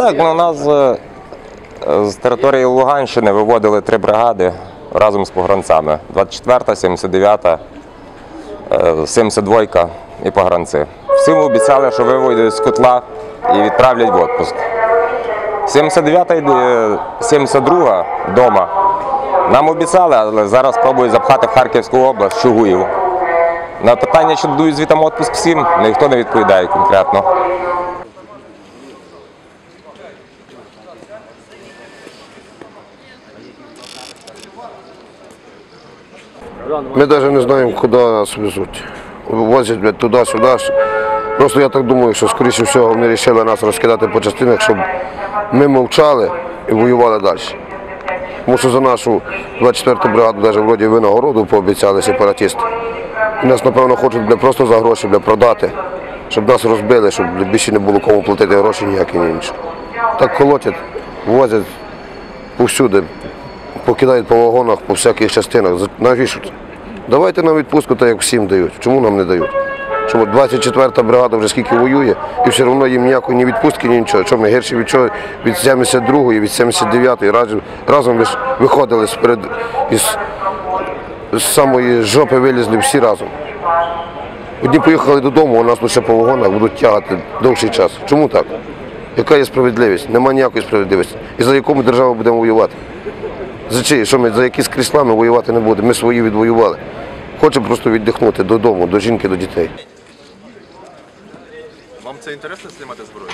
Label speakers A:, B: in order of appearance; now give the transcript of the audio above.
A: Так, ну, у нас е, е, з території Луганщини виводили три бригади разом з погранцями. 24-та, 79-та, е, 72-ка і погранці. Всім обіцяли, що виводять з котла і відправлять в відпуск. 79-та і е, 72-га вдома. Нам обіцяли, але зараз пробують запхати в Харківську область, Чугуїв. На питання, чи дадуть звітам відпуск всім, ніхто не відповідає конкретно.
B: Ми навіть не знаємо, куди нас везуть. Возять туди-сюди. Просто я так думаю, що скоріше всього вони вирішили нас розкидати по частинах, щоб ми мовчали і воювали далі. Тому що за нашу 24-ту бригаду навіть вроді винагороду пообіцяли сепаратисти. І нас, напевно, хочуть бля, просто за гроші бля, продати, щоб нас розбили, щоб більше не було кому платити гроші ніякі ні інші. Так колотять, возять повсюди, покидають по вагонах, по всяких частинах. Навіщо? Давайте нам відпустку, так як всім дають. Чому нам не дають? Чому 24-та бригада вже скільки воює, і все одно їм ніякої ні відпустки, ні нічого. Що ми гірші від? Від 72-ї, від 79-ї разом, разом виходили сперед із, з самої жопи вилізли всі разом. Одні поїхали додому, у нас лише по вагонах будуть тягати довший час. Чому так? Яка є справедливість? Нема ніякої справедливості. І за яку ми державу будемо воювати? За чи, Що ми за якісь крісла ми воювати не будемо? Ми свої відвоювали. Хочемо просто віддихнути додому, до жінки, до дітей.
C: Вам це інтересно знімати зброю?